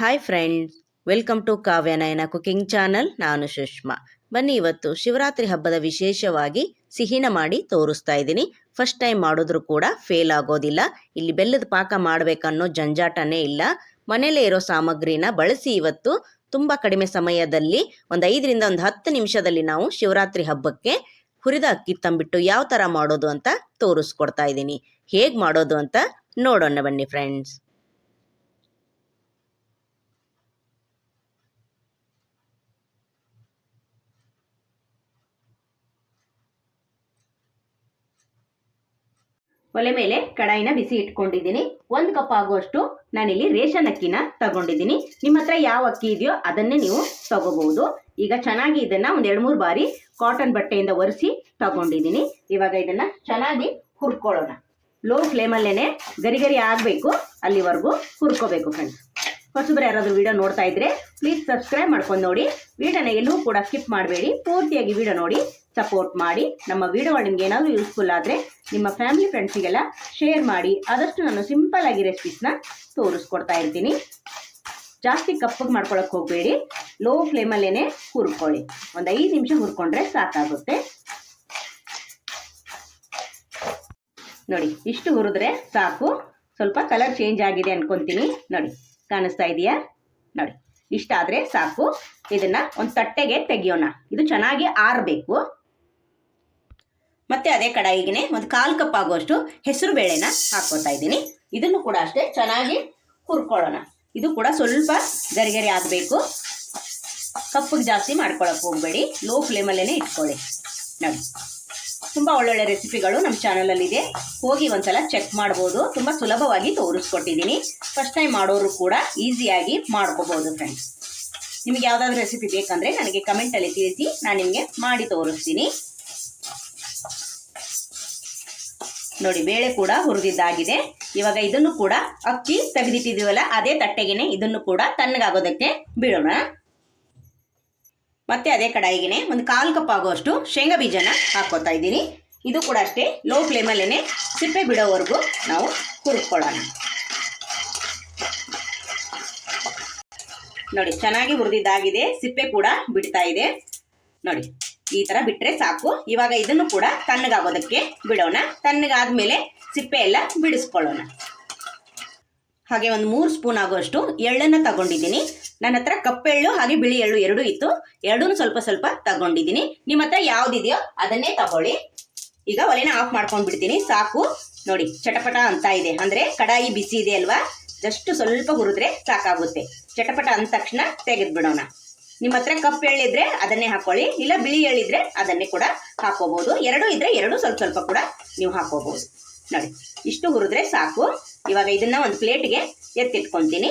Hi friends welcome to Kavyanayana cooking channel ನಾನು ಸುಷ್ಮಾ. ಬನ್ನಿ ಇವತ್ತು ಶಿವರಾತ್ರಿ ಹಬ್ಬದ ವಿಶೇಷವಾಗಿ ಸಿಹಿನ ಮಾಡಿ ತೋರಿಸ್ತಾ ಇದ್ದೀನಿ. ಫಸ್ಟ್ ಟೈಮ್ ಮಾಡಿದ್ರು ಕೂಡ ಫೇಲ್ ಆಗೋದಿಲ್ಲ. ಇಲ್ಲಿ ಬೆಲ್ಲದ ಪಾಕ ಮಾಡಬೇಕನ್ನೋ ಜಂಜಾಟನೇ ಇಲ್ಲ. ಮನೆಯಲ್ಲೇ ಇರೋ ಸಾಮಗ್ರಿನ ಬಳಸಿ ಇವತ್ತು. ತುಂಬ ಕಡಿಮೆ ಸಮಯದಲ್ಲಿ ಒಂದು ಐದರಿಂದ ಒಂದು ಹತ್ತು ನಿಮಿಷದಲ್ಲಿ ನಾವು ಶಿವರಾತ್ರಿ ಹಬ್ಬಕ್ಕೆ ಹುರಿದ ಅಕ್ಕಿ ತಂಬಿಟ್ಟು ಯಾವ ಥರ ಮಾಡೋದು ಅಂತ ತೋರಿಸ್ಕೊಡ್ತಾ ಇದ್ದೀನಿ. ಹೇಗೆ ಮಾಡೋದು ಅಂತ ನೋಡೋಣ ಬನ್ನಿ ಫ್ರೆಂಡ್ಸ್ ಒಲೆ ಮೇಲೆ ಕಡಾಯಿನ ಬಿಸಿ ಇಟ್ಕೊಂಡಿದ್ದೀನಿ. ಒಂದು ಕಪ್ ಆಗುವಷ್ಟು ನಾನಿಲ್ಲಿ ರೇಷನ್ ಅಕ್ಕಿನ ತಗೊಂಡಿದ್ದೀನಿ. ನಿಮ್ಮ ಹತ್ರ ಯಾವ ಅಕ್ಕಿ ಇದೆಯೋ ಅದನ್ನೇ ನೀವು ತಗೋಬಹುದು. ಈಗ ಚೆನ್ನಾಗಿ ಇದನ್ನ ಒಂದ್ ಎರಡು ಮೂರು ಬಾರಿ ಕಾಟನ್ ಬಟ್ಟೆಯಿಂದ ಒರೆಸಿ ತಗೊಂಡಿದ್ದೀನಿ. ಇವಾಗ ಇದನ್ನ ಚೆನ್ನಾಗಿ ಹುರ್ಕೊಳ್ಳೋಣ. ಲೋ ಫ್ಲೇಮಲ್ಲೇನೆ ಗರಿ ಗರಿ ಆಗಬೇಕು. ಅಲ್ಲಿವರೆಗೂ ಹುರ್ಕೋಬೇಕು ಫ್ರೆಂಡ್ಸ್ ಹೊಸಬ್ರು ಯಾರಾದರೂ ವಿಡಿಯೋ ನೋಡ್ತಾ ಇದ್ರೆ ಪ್ಲೀಸ್ ಸಬ್ಸ್ಕ್ರೈಬ್ ಮಾಡ್ಕೊಂಡು ನೋಡಿ. ವಿಡಿಯೋನ ಎಲ್ಲೂ ಕೂಡ ಸ್ಕಿಪ್ ಮಾಡಬೇಡಿ. ಪೂರ್ತಿಯಾಗಿ ವಿಡಿಯೋ ನೋಡಿ. ಸಪೋರ್ಟ್ ಮಾಡಿ ನಮ್ಮ ವಿಡಿಯೋಗಳು ನಿಮ್ಗೆ ಏನಾದರೂ ಯೂಸ್ಫುಲ್ ಆದರೆ ನಿಮ್ಮ ಫ್ಯಾಮಿಲಿ ಫ್ರೆಂಡ್ಸಿಗೆಲ್ಲ ಶೇರ್ ಮಾಡಿ, ಆದಷ್ಟು ನಾನು ಸಿಂಪಲ್ ಆಗಿ ರೆಸಿಪೀಸ್ನ ತೋರಿಸ್ಕೊಡ್ತಾ ಇರ್ತೀನಿ. ಜಾಸ್ತಿ ಕಪ್ಪಗೆ ಮಾಡ್ಕೊಳಕ್ಕೆ ಹೋಗಬೇಡಿ. ಲೋ ಫ್ಲೇಮಲ್ಲೇನೆ ಹುರ್ಕೊಳ್ಳಿ. ಒಂದು ಐದು ನಿಮಿಷ ಹುರ್ಕೊಂಡ್ರೆ ಸಾಕಾಗುತ್ತೆ. ನೋಡಿ, ಇಷ್ಟು ಹುರಿದ್ರೆ ಸಾಕು. ಸ್ವಲ್ಪ ಕಲರ್ ಚೇಂಜ್ ಆಗಿದೆ ಅನ್ಕೊಂತೀನಿ. ನೋಡಿ, ಕಾಣಿಸ್ತಾ ಇದೆಯಾ? ನೋಡಿ, ಇಷ್ಟಾದರೆ ಸಾಕು. ಇದನ್ನ ಒಂದು ತಟ್ಟೆಗೆ ತೆಗಿಯೋಣ. ಇದು ಚೆನ್ನಾಗಿ ಆರಬೇಕು. ಮತ್ತೆ ಅದೇ ಕಡಾಯಿಗೆ ಒಂದು ಕಾಲು ಕಪ್ ಆಗುವಷ್ಟು ಹೆಸರು ಬೇಳೆನ ಹಾಕೋತಾ ಇದ್ದೀನಿ. ಇದನ್ನು ಕೂಡ ಅಷ್ಟೇ ಚೆನ್ನಾಗಿ ಹುರ್ಕೊಳ್ಳೋಣ. ಇದು ಕೂಡ ಸ್ವಲ್ಪ ಗರಿಗರಿ ಆಗಬೇಕು. ಕಪ್ಪಗೆ ಜಾಸ್ತಿ ಮಾಡ್ಕೊಳಕ್ಕೆ ಹೋಗಬೇಡಿ. ಲೋ ಫ್ಲೇಮಲ್ಲೇ ಇಟ್ಕೊಳ್ಳಿ. ನೋಡಿ. ತುಂಬ ಒಳ್ಳೊಳ್ಳೆ ರೆಸಿಪಿಗಳು ನಮ್ಮ ಚಾನಲಲ್ಲಿದೆ. ಹೋಗಿ ಒಂದ್ಸಲ ಚೆಕ್ ಮಾಡ್ಬೋದು. ತುಂಬ ಸುಲಭವಾಗಿ ತೋರಿಸ್ಕೊಟ್ಟಿದ್ದೀನಿ. ಫಸ್ಟ್ ಟೈಮ್ ಮಾಡೋರು ಕೂಡ ಈಸಿಯಾಗಿ ಮಾಡ್ಕೋಬೋದು ಫ್ರೆಂಡ್ಸ್ ನಿಮಗೆ ಯಾವುದಾದ್ರೂ ರೆಸಿಪಿ ಬೇಕಂದರೆ ನನಗೆ ಕಮೆಂಟಲ್ಲಿ ತಿಳಿಸಿ, ನಾನು ನಿಮಗೆ ಮಾಡಿ ತೋರಿಸ್ತೀನಿ. ನೋಡಿ, ಬೇಳೆ ಕೂಡ ಹುರಿದಿದ್ದಾಗಿದೆ. ಇವಾಗ ಇದನ್ನು ಕೂಡ ಅಕ್ಕಿ ತೆಗೆದಿಟ್ಟಿದ್ದೀವಲ್ಲ, ಅದೇ ತಟ್ಟೆಗೆನೆ ಇದನ್ನು ಕೂಡ ತಣ್ಣಗಾಗೋದಕ್ಕೆ ಬಿಡೋಣ. ಮತ್ತೆ ಅದೇ ಕಡಾಯಿಗೆ ಒಂದು ಕಾಲು ಕಪ್ ಆಗುವಷ್ಟು ಶೇಂಗಾ ಬೀಜನ ಹಾಕೋತಾ ಇದ್ದೀನಿ. ಇದು ಕೂಡ ಅಷ್ಟೇ ಲೋ ಫ್ಲೇಮಲ್ಲೇ ಸಿಪ್ಪೆ ಬಿಡೋವರೆಗೂ ನಾವು ಹುರ್ಕೊಳ್ಳೋಣ. ನೋಡಿ, ಚೆನ್ನಾಗಿ ಹುರಿದಿದ್ದಾಗಿದೆ, ಸಿಪ್ಪೆ ಕೂಡ ಬಿಡ್ತಾ ಇದೆ. ನೋಡಿ. ಈ ತರ ಬಿಟ್ರೆ ಸಾಕು. ಇವಾಗ ಇದನ್ನು ಕೂಡ ತಣ್ಣಗಾಗೋದಕ್ಕೆ ಬಿಡೋಣ. ತಣ್ಣಗಾದ್ಮೇಲೆ ಸಿಪ್ಪೆ ಎಲ್ಲ ಬಿಡಿಸ್ಕೊಳ್ಳೋಣ. ಹಾಗೆ ಒಂದು ಮೂರು ಸ್ಪೂನ್ ಆಗುವಷ್ಟು ಎಳ್ಳನ್ನು ತಗೊಂಡಿದ್ದೀನಿ. ನನ್ನ ಹತ್ರ ಕಪ್ಪೆಳ್ಳು ಹಾಗೆ ಬಿಳಿ ಎಳ್ಳು ಎರಡು ಇತ್ತು. ಎರಡೂ ಸ್ವಲ್ಪ ಸ್ವಲ್ಪ ತಗೊಂಡಿದ್ದೀನಿ. ನಿಮ್ಮ ಹತ್ರ ಯಾವ್ದಿದೆಯೋ ಅದನ್ನೇ ತಗೊಳ್ಳಿ. ಈಗ ಒಲೆನ ಆಫ್ ಮಾಡ್ಕೊಂಡು ಬಿಡ್ತೀನಿ. ಸಾಕು. ನೋಡಿ, ಚಟಪಟ ಅಂತ ಇದೆ. ಅಂದ್ರೆ ಕಡಾಯಿ ಬಿಸಿ ಇದೆ ಅಲ್ವಾ? ಜಸ್ಟ್ ಸ್ವಲ್ಪ ಹುರಿದ್ರೆ ಸಾಕಾಗುತ್ತೆ. ಚಟಪಟ ಅಂದ ತಕ್ಷಣ ತೆಗೆದು ಬಿಡೋಣ ನಿಮ್ಮ ಹತ್ರ ಕಪ್ಪು ಎಳ್ಳಿದ್ರೆ ಅದನ್ನೇ ಹಾಕೊಳ್ಳಿ, ಇಲ್ಲ ಬಿಳಿ ಎಳ್ಳಿದ್ರೆ ಅದನ್ನೇ ಕೂಡ ಹಾಕೋಬಹುದು. ಎರಡು ಇದ್ರೆ ಎರಡು ಸ್ವಲ್ಪ ಸ್ವಲ್ಪ ಕೂಡ ನೀವು ಹಾಕೋಬಹುದು. ನೋಡಿ, ಇಷ್ಟು ಹುರಿದ್ರೆ ಸಾಕು. ಇವಾಗ ಇದನ್ನ ಒಂದು ಪ್ಲೇಟ್ಗೆ ಎತ್ತಿಟ್ಕೊಂತೀನಿ.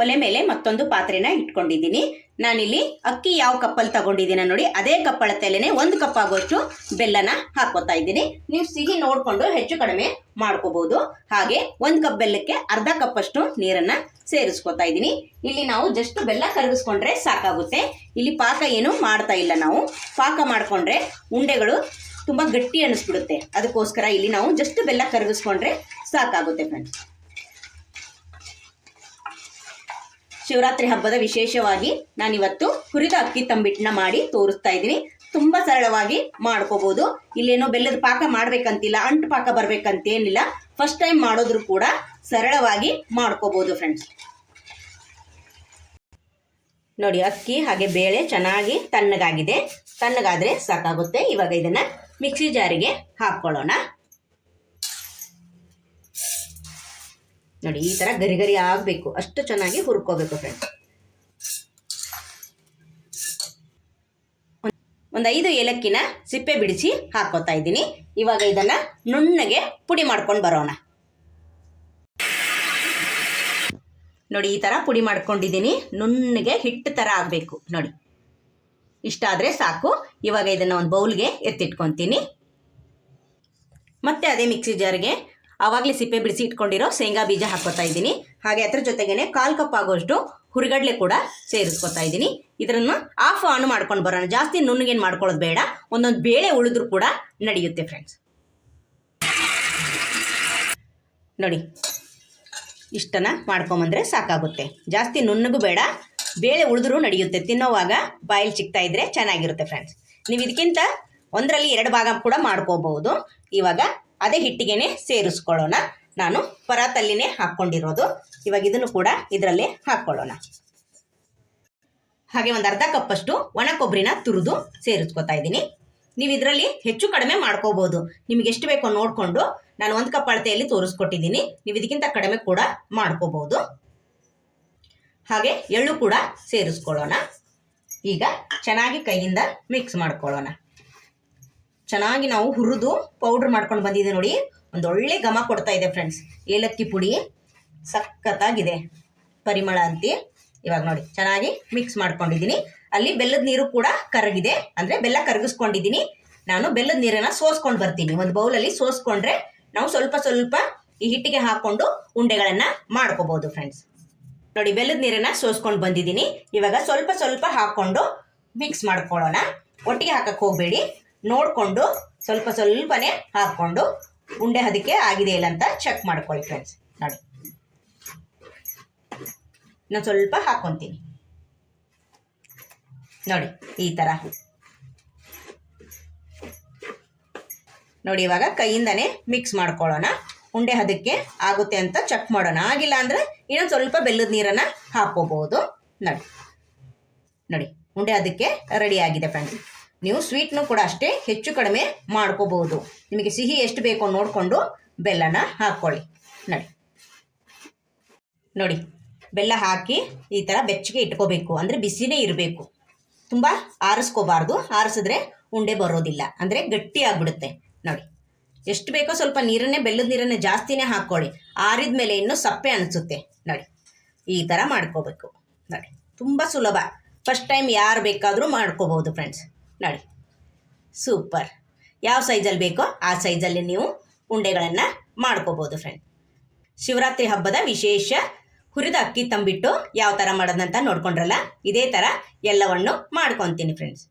ಒಲೆ ಮೇಲೆ ಮತ್ತೊಂದು ಪಾತ್ರೆನ ಇಟ್ಕೊಂಡಿದ್ದೀನಿ. ನಾನಿಲ್ಲಿ ಅಕ್ಕಿ ಯಾವ ಕಪ್ಪಲ್ಲಿ ತಗೊಂಡಿದ್ದೀನ ನೋಡಿ, ಅದೇ ಕಪ್ಪಳ ತಲೆನೇ ಒಂದು ಕಪ್ ಆಗೋಷ್ಟು ಬೆಲ್ಲನ ಹಾಕೋತಾ ಇದ್ದೀನಿ. ನೀವು ಸಿಹಿ ನೋಡಿಕೊಂಡು ಹೆಚ್ಚು ಕಡಿಮೆ ಮಾಡ್ಕೋಬಹುದು ಹಾಗೆ ಒಂದು ಕಪ್ ಬೆಲ್ಲಕ್ಕೆ ಅರ್ಧ ಕಪ್ ಅಷ್ಟು ನೀರನ್ನ ಸೇರಿಸ್ಕೊತಾ ಇದ್ದೀನಿ. ಇಲ್ಲಿ ನಾವು ಜಸ್ಟ್ ಬೆಲ್ಲ ಕರಗಿಸ್ಕೊಂಡ್ರೆ ಸಾಕಾಗುತ್ತೆ. ಇಲ್ಲಿ ಪಾಕ ಏನು ಮಾಡ್ತಾ ಇಲ್ಲ ನಾವು. ಪಾಕ ಮಾಡಿಕೊಂಡ್ರೆ ಉಂಡೆಗಳು ತುಂಬಾ ಗಟ್ಟಿ ಅನಿಸ್ಬಿಡುತ್ತೆ. ಅದಕ್ಕೋಸ್ಕರ ಇಲ್ಲಿ ನಾವು ಜಸ್ಟ್ ಬೆಲ್ಲ ಕರಗಿಸ್ಕೊಂಡ್ರೆ ಸಾಕಾಗುತ್ತೆ ಫ್ರೆಂಡ್ಸ್ ಶಿವರಾತ್ರಿ ಹಬ್ಬದ ವಿಶೇಷವಾಗಿ ನಾನಿವತ್ತು ಹುರಿದ ಅಕ್ಕಿ ತಂಬಿಟ್ಟನ್ನ ಮಾಡಿ ತೋರಿಸ್ತಾ ಇದ್ದೀನಿ. ತುಂಬ ಸರಳವಾಗಿ ಮಾಡ್ಕೋಬಹುದು ಇಲ್ಲೇನೋ ಬೆಲ್ಲದ ಪಾಕ ಮಾಡ್ಬೇಕಂತಿಲ್ಲ, ಅಂಟು ಪಾಕ ಬರ್ಬೇಕಂತೇನಿಲ್ಲ. ಫಸ್ಟ್ ಟೈಮ್ ಮಾಡೋದ್ರು ಕೂಡ ಸರಳವಾಗಿ ಮಾಡ್ಕೋಬಹುದು ಫ್ರೆಂಡ್ಸ್ ನೋಡಿ, ಅಕ್ಕಿ ಹಾಗೆ ಬೇಳೆ ಚೆನ್ನಾಗಿ ತಣ್ಣಗಾಗಿದೆ. ತಣ್ಣಗಾದ್ರೆ ಸಾಕಾಗುತ್ತೆ. ಇವಾಗ ಇದನ್ನ ಮಿಕ್ಸಿ ಜಾರಿಗೆ ಹಾಕ್ಕೊಳ್ಳೋಣ. ನೋಡಿ ಈ ತರ ಗರಿ ಗರಿ ಆಗಬೇಕು. ಅಷ್ಟು ಚೆನ್ನಾಗಿ ಹುರ್ಕೋಬೇಕು ಫ್ರೆಂಡ್ ಒಂದು ಐದು ಏಲಕ್ಕಿನ ಸಿಪ್ಪೆ ಬಿಡಿಸಿ ಹಾಕೋತಾ ಇದ್ದೀನಿ. ಇವಾಗ ಇದನ್ನ ನುಣ್ಣಗೆ ಪುಡಿ ಮಾಡ್ಕೊಂಡು ಬರೋಣ. ನೋಡಿ ಈ ತರ ಪುಡಿ ಮಾಡ್ಕೊಂಡಿದ್ದೀನಿ. ನುಣ್ಣಗೆ ಹಿಟ್ಟು ತರ ಆಗಬೇಕು. ನೋಡಿ ಇಷ್ಟಾದರೆ ಸಾಕು. ಇವಾಗ ಇದನ್ನ ಒಂದು ಬೌಲ್ಗೆ ಎತ್ತಿಟ್ಕೊತೀನಿ. ಮತ್ತೆ ಅದೇ ಮಿಕ್ಸಿ ಜಾರ್ಗೆ ಆವಾಗಲೇ ಸಿಪ್ಪೆ ಬಿಡಿಸಿ ಇಟ್ಕೊಂಡಿರೋ ಶೇಂಗಾ ಬೀಜ ಹಾಕೋತಾ ಇದ್ದೀನಿ. ಹಾಗೆ ಅದ್ರ ಜೊತೆಗೇನೆ ಕಾಲು ಕಪ್ ಆಗೋಷ್ಟು ಹುರಿಗಡ್ಲೆ ಕೂಡ ಸೇರಿಸ್ಕೊತಾ ಇದ್ದೀನಿ. ಇದರನ್ನ ಆಫ್ ಆನ್ ಮಾಡ್ಕೊಂಡು ಬರೋಣ. ಜಾಸ್ತಿ ನುಣ್ಣಗೇನು ಮಾಡ್ಕೊಳ್ಳೋದು ಬೇಡ. ಒಂದೊಂದು ಬೇಳೆ ಉಳಿದ್ರು ಕೂಡ ನಡೆಯುತ್ತೆ ಫ್ರೆಂಡ್ಸ್ ನೋಡಿ, ಇಷ್ಟನ್ನ ಮಾಡ್ಕೊಂಬಂದ್ರೆ ಸಾಕಾಗುತ್ತೆ. ಜಾಸ್ತಿ ನುಣ್ಣಗೂ ಬೇಡ. ಬೇಳೆ ಉಳಿದ್ರೂ ನಡೆಯುತ್ತೆ. ತಿನ್ನೋವಾಗ ಬಾಯಲ್ಲಿ ಸಿಗ್ತಾ ಇದ್ರೆ ಚೆನ್ನಾಗಿರುತ್ತೆ ಫ್ರೆಂಡ್ಸ್ ನೀವು ಇದಕ್ಕಿಂತ ಒಂದರಲ್ಲಿ ಎರಡು ಭಾಗ ಕೂಡ ಮಾಡ್ಕೋಬಹುದು. ಇವಾಗ ಅದೇ ಹಿಟ್ಟಿಗೆನೆ ಸೇರಿಸ್ಕೊಳ್ಳೋಣ. ನಾನು ಪರಾತಲ್ಲಿನೇ ಹಾಕ್ಕೊಂಡಿರೋದು. ಇವಾಗ ಇದನ್ನು ಕೂಡ ಇದರಲ್ಲೇ ಹಾಕ್ಕೊಳ್ಳೋಣ. ಹಾಗೆ ಒಂದು ಅರ್ಧ ಕಪ್ಪಷ್ಟು ಒಣ ಕೊಬ್ಬರಿನ ತುರಿದು ಸೇರಿಸ್ಕೊತಾ ಇದ್ದೀನಿ. ನೀವು ಇದರಲ್ಲಿ ಹೆಚ್ಚು ಕಡಿಮೆ ಮಾಡ್ಕೋಬಹುದು ನಿಮ್ಗೆ ಎಷ್ಟು ಬೇಕೋ ನೋಡಿಕೊಂಡು ನಾನು ಒಂದು ಕಪ್ ಅಳತೆಯಲ್ಲಿ ತೋರಿಸ್ಕೊಟ್ಟಿದ್ದೀನಿ. ನೀವು ಇದಕ್ಕಿಂತ ಕಡಿಮೆ ಕೂಡ ಮಾಡ್ಕೋಬಹುದು ಹಾಗೆ ಎಳ್ಳು ಕೂಡ ಸೇರಿಸ್ಕೊಳ್ಳೋಣ. ಈಗ ಚೆನ್ನಾಗಿ ಕೈಯಿಂದ ಮಿಕ್ಸ್ ಮಾಡ್ಕೊಳ್ಳೋಣ. ಚೆನ್ನಾಗಿ ನಾವು ಹುರಿದು ಪೌಡ್ರ್ ಮಾಡ್ಕೊಂಡು ಬಂದಿದೆ ನೋಡಿ. ಒಂದು ಒಳ್ಳೆ ಘಮ ಕೊಡ್ತಾ ಇದೆ ಫ್ರೆಂಡ್ಸ್ ಏಲಕ್ಕಿ ಪುಡಿ ಸಖತ್ತಾಗಿದೆ. ಪರಿಮಳ ಅಂತಿ. ಇವಾಗ ನೋಡಿ, ಚೆನ್ನಾಗಿ ಮಿಕ್ಸ್ ಮಾಡ್ಕೊಂಡಿದ್ದೀನಿ. ಅಲ್ಲಿ ಬೆಲ್ಲದ ನೀರು ಕೂಡ ಕರಗಿದೆ. ಅಂದರೆ ಬೆಲ್ಲ ಕರಗಿಸ್ಕೊಂಡಿದ್ದೀನಿ. ನಾನು ಬೆಲ್ಲದ ನೀರನ್ನು ಸೋಸ್ಕೊಂಡು ಬರ್ತೀನಿ. ಒಂದು ಬೌಲಲ್ಲಿ ಸೋಸ್ಕೊಂಡ್ರೆ ನಾವು ಸ್ವಲ್ಪ ಸ್ವಲ್ಪ ಈ ಹಿಟ್ಟಿಗೆ ಹಾಕ್ಕೊಂಡು ಉಂಡೆಗಳನ್ನು ಮಾಡ್ಕೋಬೋದು ಫ್ರೆಂಡ್ಸ್ ನೋಡಿ, ಬೆಲ್ಲದ ನೀರನ್ನು ಸೋಸ್ಕೊಂಡು ಬಂದಿದ್ದೀನಿ. ಇವಾಗ ಸ್ವಲ್ಪ ಸ್ವಲ್ಪ ಹಾಕ್ಕೊಂಡು ಮಿಕ್ಸ್ ಮಾಡ್ಕೊಳ್ಳೋಣ. ಒಟ್ಟಿಗೆ ಹಾಕಕ್ಕೆ ಹೋಗಬೇಡಿ. ನೋಡಿಕೊಂಡು ಸ್ವಲ್ಪ ಸ್ವಲ್ಪನೇ ಹಾಕ್ಕೊಂಡು ಉಂಡೆ ಹದಕ್ಕೆ ಆಗಿದೆ ಇಲ್ಲ ಅಂತ ಚೆಕ್ ಮಾಡ್ಕೊಳ್ಳಿ ಫ್ರೆಂಡ್ಸ್ ನೋಡಿ. ನಾನು ಸ್ವಲ್ಪ ಹಾಕ್ಕೊತೀನಿ ನೋಡಿ, ಈ ಥರ ನೋಡಿ, ಇವಾಗ ಕೈಯಿಂದನೇ ಮಿಕ್ಸ್ ಮಾಡ್ಕೊಳ್ಳೋಣ. ಉಂಡೆ ಹದಕ್ಕೆ ಆಗುತ್ತೆ ಅಂತ ಚೆಕ್ ಮಾಡೋಣ. ಆಗಿಲ್ಲ ಅಂದರೆ ಇನ್ನೊಂದು ಸ್ವಲ್ಪ ಬೆಲ್ಲದ ನೀರನ್ನು ಹಾಕೋಬಹುದು ನೋಡಿ. ನೋಡಿ, ಉಂಡೆ ಅದಕ್ಕೆ ರೆಡಿ ಆಗಿದೆ ಫ್ರೆಂಡ್ಸ್ ನೀವು ಸ್ವೀಟ್ನು ಕೂಡ ಅಷ್ಟೇ ಹೆಚ್ಚು ಕಡಿಮೆ ಮಾಡ್ಕೋಬಹುದು. ನಿಮಗೆ ಸಿಹಿ ಎಷ್ಟು ಬೇಕೋ ನೋಡಿಕೊಂಡು ಬೆಲ್ಲನ ಹಾಕ್ಕೊಳ್ಳಿ. ನೋಡಿ. ನೋಡಿ, ಬೆಲ್ಲ ಹಾಕಿ ಈ ಥರ ಬೆಚ್ಚಗೆ ಇಟ್ಕೋಬೇಕು. ಅಂದರೆ ಬಿಸಿನೇ ಇರಬೇಕು. ತುಂಬ ಆರಿಸ್ಕೋಬಾರ್ದು. ಆರಿಸಿದ್ರೆ ಉಂಡೆ ಬರೋದಿಲ್ಲ. ಅಂದರೆ ಗಟ್ಟಿ ಆಗಿಬಿಡುತ್ತೆ. ನೋಡಿ. ಎಷ್ಟು ಬೇಕೋ ಸ್ವಲ್ಪ ನೀರನ್ನೇ, ಬೆಲ್ಲದ ನೀರನ್ನೇ ಜಾಸ್ತಿನೇ ಹಾಕ್ಕೊಳ್ಳಿ. ಆರಿದ ಮೇಲೆ ಇನ್ನೂ ಸಪ್ಪೆ ಅನಿಸುತ್ತೆ. ನೋಡಿ. ಈ ಥರ ಮಾಡ್ಕೋಬೇಕು. ನೋಡಿ. ತುಂಬ ಸುಲಭ. ಫಸ್ಟ್ ಟೈಮ್ ಯಾರು ಬೇಕಾದರೂ ಮಾಡ್ಕೋಬೋದು ಫ್ರೆಂಡ್ಸ್ ನೋಡಿ. ಸೂಪರ್ ಯಾವ ಸೈಜಲ್ಲಿ ಬೇಕೋ ಆ ಸೈಜಲ್ಲಿ ನೀವು ಉಂಡೆಗಳನ್ನು ಮಾಡ್ಕೋಬೋದು ಫ್ರೆಂಡ್ ಶಿವರಾತ್ರಿ ಹಬ್ಬದ ವಿಶೇಷ ಹುರಿದ ಅಕ್ಕಿ ತಂಬಿಟ್ಟು ಯಾವ ಥರ ಮಾಡೋದಂತ ನೋಡ್ಕೊಂಡ್ರಲ್ಲ, ಇದೇ ಥರ ಎಲ್ಲವನ್ನು ಮಾಡ್ಕೊತೀನಿ ಫ್ರೆಂಡ್ಸ್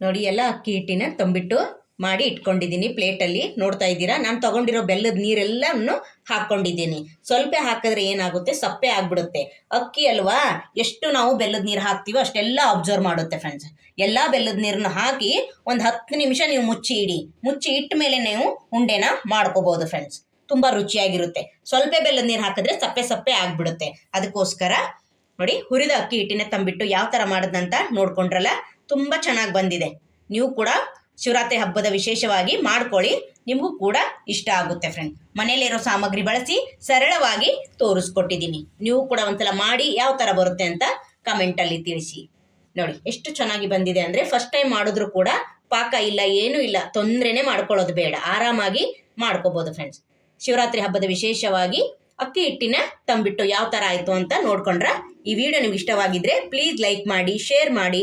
ನೋಡಿ, ಎಲ್ಲ ಅಕ್ಕಿ ಹಿಟ್ಟಿನ ತಂಬಿಟ್ಟು ಮಾಡಿ ಇಟ್ಕೊಂಡಿದ್ದೀನಿ ಪ್ಲೇಟಲ್ಲಿ. ನೋಡ್ತಾ ಇದ್ದೀರಾ? ನಾನು ತಗೊಂಡಿರೋ ಬೆಲ್ಲದ ನೀರೆಲ್ಲವನ್ನು ಹಾಕ್ಕೊಂಡಿದ್ದೀನಿ. ಸ್ವಲ್ಪ ಹಾಕಿದ್ರೆ ಏನಾಗುತ್ತೆ? ಸಪ್ಪೆ ಆಗ್ಬಿಡುತ್ತೆ. ಅಕ್ಕಿ ಅಲ್ವಾ? ಎಷ್ಟು ನಾವು ಬೆಲ್ಲದ ನೀರು ಹಾಕ್ತೀವೋ ಅಷ್ಟೆಲ್ಲ ಅಬ್ಸರ್ವ್ ಮಾಡುತ್ತೆ ಫ್ರೆಂಡ್ಸ್ ಎಲ್ಲ ಬೆಲ್ಲದ ನೀರನ್ನು ಹಾಕಿ ಒಂದು ಹತ್ತು ನಿಮಿಷ ನೀವು ಮುಚ್ಚಿ ಇಡಿ. ಮುಚ್ಚಿ ಇಟ್ಟ ಮೇಲೆ ನೀವು ಉಂಡೆನ ಮಾಡ್ಕೋಬೋದು ಫ್ರೆಂಡ್ಸ್ ತುಂಬ ರುಚಿಯಾಗಿರುತ್ತೆ. ಸ್ವಲ್ಪ ಬೆಲ್ಲದ ನೀರು ಹಾಕಿದ್ರೆ ಸಪ್ಪೆ ಸಪ್ಪೆ ಆಗ್ಬಿಡುತ್ತೆ. ಅದಕ್ಕೋಸ್ಕರ ನೋಡಿ, ಹುರಿದ ಅಕ್ಕಿ ಹಿಟ್ಟಿನ ತಂಬಿಟ್ಟು ಯಾವ ಥರ ಮಾಡೋದಂತ ನೋಡ್ಕೊಂಡ್ರಲ್ಲ? ತುಂಬ ಚೆನ್ನಾಗಿ ಬಂದಿದೆ. ನೀವು ಕೂಡ ಶಿವರಾತ್ರಿ ಹಬ್ಬದ ವಿಶೇಷವಾಗಿ ಮಾಡ್ಕೊಳ್ಳಿ. ನಿಮಗೂ ಕೂಡ ಇಷ್ಟ ಆಗುತ್ತೆ ಫ್ರೆಂಡ್ ಮನೆಯಲ್ಲಿರೋ ಸಾಮಗ್ರಿ ಬಳಸಿ ಸರಳವಾಗಿ ತೋರಿಸ್ಕೊಟ್ಟಿದ್ದೀನಿ. ನೀವು ಕೂಡ ಒಂದ್ಸಲ ಮಾಡಿ ಯಾವ ಥರ ಬರುತ್ತೆ ಅಂತ ಕಮೆಂಟಲ್ಲಿ ತಿಳಿಸಿ. ನೋಡಿ, ಎಷ್ಟು ಚೆನ್ನಾಗಿ ಬಂದಿದೆ ಅಂದರೆ ಫಸ್ಟ್ ಟೈಮ್ ಮಾಡಿದ್ರು ಕೂಡ ಪಾಕ ಇಲ್ಲ, ಏನೂ ಇಲ್ಲ, ತೊಂದರೆನೇ ಮಾಡ್ಕೊಳ್ಳೋದು ಬೇಡ. ಆರಾಮಾಗಿ ಮಾಡ್ಕೋಬೋದು ಫ್ರೆಂಡ್ಸ್ ಶಿವರಾತ್ರಿ ಹಬ್ಬದ ವಿಶೇಷವಾಗಿ ಅಕ್ಕಿ ಹಿಟ್ಟಿನ ತಂಬಿಟ್ಟು ಯಾವ ಥರ ಆಯಿತು ಅಂತ ನೋಡ್ಕೊಂಡ್ರ ಈ ವಿಡಿಯೋ ನಿಮ್ಗೆ ಇಷ್ಟವಾಗಿದ್ರೆ ಪ್ಲೀಸ್ ಲೈಕ್ ಮಾಡಿ ಶೇರ್ ಮಾಡಿ